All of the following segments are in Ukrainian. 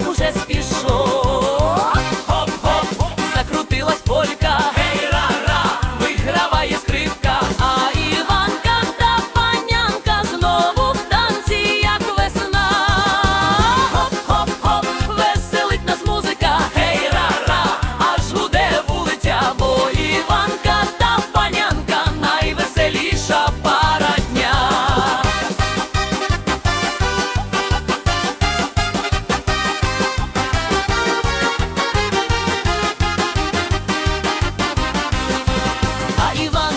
Arkusze Arriva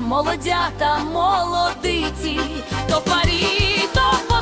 молодята, молодиці, то парі, то парі.